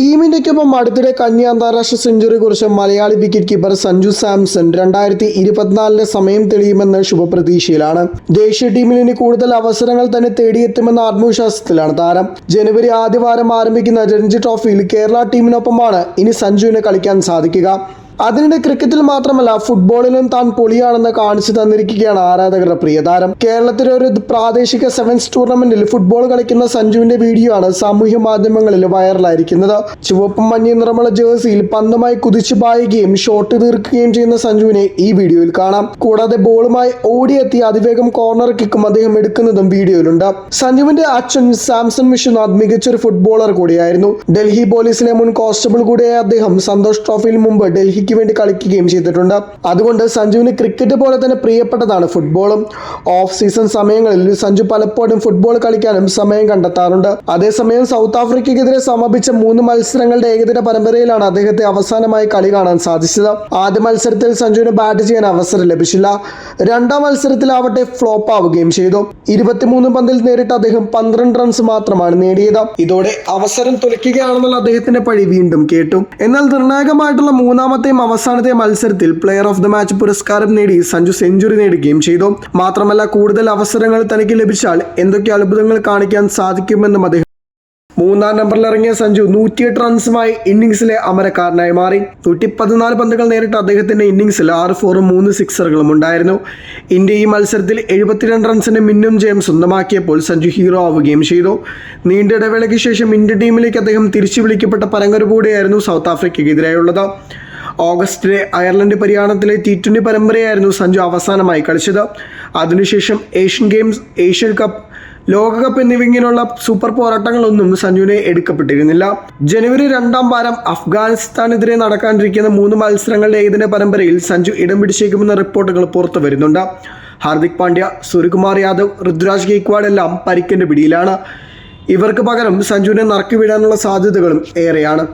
Team ഒപ്പം അടുത്തിടെ കന്നി അന്താരാഷ്ട്ര സെഞ്ചുറി കുറിച്ച മലയാളി വിക്കറ്റ് കീപ്പർ സഞ്ജു സാംസൺ രണ്ടായിരത്തി ഇരുപത്തിനാലിലെ സമയം തെളിയുമെന്ന് ശുഭപ്രതീക്ഷയിലാണ്. ദേശീയ ടീമിൽ ഇനി കൂടുതൽ അവസരങ്ങൾ തന്നെ തേടിയെത്തുമെന്ന ആത്മവിശ്വാസത്തിലാണ് താരം. ജനുവരി ആദ്യവാരം ആരംഭിക്കുന്ന രഞ്ജി ട്രോഫിയിൽ കേരള ടീമിനൊപ്പമാണ് ഇനി സഞ്ജുവിന് കളിക്കാൻ സാധിക്കുക. അതിനിടെ ക്രിക്കറ്റിൽ മാത്രമല്ല ഫുട്ബോളിലും താൻ പൊളിയാണെന്ന് കാണിച്ചു തന്നിരിക്കുകയാണ് ആരാധകരുടെ പ്രിയതാരം. കേരളത്തിലെ ഒരു പ്രാദേശിക സെവൻസ് ടൂർണമെന്റിൽ ഫുട്ബോൾ കളിക്കുന്ന സഞ്ജുവിന്റെ വീഡിയോ ആണ് സാമൂഹ്യ മാധ്യമങ്ങളിൽ വൈറലായിരിക്കുന്നത്. ചുവപ്പും മഞ്ഞ നിറമുള്ള ജേഴ്സിയിൽ പന്തുമായി കുതിച്ചു പായുകയും ഷോട്ട് തീർക്കുകയും ചെയ്യുന്ന സഞ്ജുവിനെ ഈ വീഡിയോയിൽ കാണാം. കൂടാതെ ബോളുമായി ഓടിയെത്തി അതിവേഗം കോർണർ കിക്കും അദ്ദേഹം എടുക്കുന്നതും വീഡിയോയിലുണ്ട്. സഞ്ജുവിന്റെ അച്ഛൻ സാംസൺ വിശ്വനാഥ് മികച്ചൊരു ഫുട്ബോളർ കൂടിയായിരുന്നു. ഡൽഹി പോലീസിലെ മുൻ കോൺസ്റ്റബിൾ കൂടിയായ അദ്ദേഹം സന്തോഷ് ട്രോഫിയിൽ മുമ്പ് ഡൽഹിക്ക് വേണ്ടി കളിക്കുകയും ചെയ്തിട്ടുണ്ട്. അതുകൊണ്ട് സഞ്ജുവിന് ക്രിക്കറ്റ് പോലെ തന്നെ പ്രിയപ്പെട്ടതാണ് ഫുട്ബോളും ഓഫ് സീസൺ സമയങ്ങളിൽ സഞ്ജു പലപ്പോഴും ഫുട്ബോൾ കളിക്കാനും സമയം കണ്ടെത്താറുണ്ട്. അതേസമയം സൗത്ത് ആഫ്രിക്കയ്ക്കെതിരെ സമാപിച്ച മൂന്ന് മത്സരങ്ങളുടെ ഏകദിന പരമ്പരയിലാണ് അദ്ദേഹത്തെ അവസാനമായി കളി കാണാൻ സാധിച്ചത്. ആദ്യ മത്സരത്തിൽ സഞ്ജുവിന് ബാറ്റ് ചെയ്യാൻ അവസരം ലഭിച്ചില്ല. രണ്ടാം മത്സരത്തിലാവട്ടെ ഫ്ലോപ്പ് ആവുകയും ചെയ്തു. ഇരുപത്തിമൂന്ന് പന്തിൽ നേരിട്ട് അദ്ദേഹം പന്ത്രണ്ട് റൺസ് മാത്രമാണ് നേടിയത്. ഇതോടെ അവസരം തുലയ്ക്കുകയാണെന്നുള്ള അദ്ദേഹത്തിന്റെ പഴി വീണ്ടും കേട്ടു. എന്നാൽ നിർണായകമായിട്ടുള്ള മൂന്നാമത്തെയും അവസാനത്തെ മത്സരത്തിൽ പ്ലെയർ ഓഫ് ദ മാച്ച് പുരസ്കാരം നേടി സഞ്ജു സെഞ്ചുറി നേടുകയും ചെയ്തു. മാത്രമല്ല കൂടുതൽ അവസരങ്ങൾ തനിക്ക് ലഭിച്ചാൽ എന്തൊക്കെ അത്ഭുതങ്ങൾ കാണിക്കാൻ സാധിക്കുമെന്നും അദ്ദേഹം മൂന്നാം നമ്പറിൽ ഇറങ്ങിയ സഞ്ജു നൂറ്റിയെട്ട് റൺസുമായി ഇന്നിംഗ്സിലെ അമരക്കാരനായി മാറി. നൂറ്റി പതിനാല് പന്തുകൾ നേരിട്ട അദ്ദേഹത്തിന്റെ ഇന്നിംഗ്സിൽ ആറ് ഫോറും മൂന്ന് സിക്സറുകളും ഉണ്ടായിരുന്നു. ഇന്ത്യ ഈ മത്സരത്തിൽ എഴുപത്തിരണ്ട് റൺസിന് മിന്നും ജയം സ്വന്തമാക്കിയപ്പോൾ സഞ്ജു ഹീറോ ആവുകയും ചെയ്തു. നീണ്ട ഇടവേളയ്ക്ക് ശേഷം ഇന്ത്യ ടീമിലേക്ക് അദ്ദേഹം തിരിച്ചു വിളിക്കപ്പെട്ട പരങ്കര കൂടെയായിരുന്നു സൗത്ത് ആഫ്രിക്കയ്ക്കെതിരെയുള്ളത്. ഓഗസ്റ്റിലെ അയർലൻഡ് പര്യടനത്തിലെ ടി ട്വന്റി പരമ്പരയായിരുന്നു സഞ്ജു അവസാനമായി കളിച്ചത്. അതിനുശേഷം ഏഷ്യൻ ഗെയിംസ് ഏഷ്യൻ കപ്പ് ലോകകപ്പ് എന്നിവിങ്ങനെയുള്ള സൂപ്പർ പോരാട്ടങ്ങളൊന്നും സഞ്ജുവിനെ എടുക്കപ്പെട്ടിരുന്നില്ല. ജനുവരി രണ്ടാം വാരം അഫ്ഗാനിസ്ഥാനെതിരെ നടക്കാനിരിക്കുന്ന മൂന്ന് മത്സരങ്ങളുടെ ഏകദിന പരമ്പരയിൽ സഞ്ജു ഇടം പിടിച്ചേക്കുമെന്ന റിപ്പോർട്ടുകൾ പുറത്തു വരുന്നുണ്ട്. ഹാർദിക് പാണ്ഡ്യ സൂര്യകുമാർ യാദവ് ഋതുരാജ് ഗെയ്ക്വാഡ് എല്ലാം പരിക്കിന്റെ പിടിയിലാണ്. ഇവർക്ക് പകരം സഞ്ജുവിനെ നറുക്കി വിടാനുള്ള സാധ്യതകളും ഏറെയാണ്.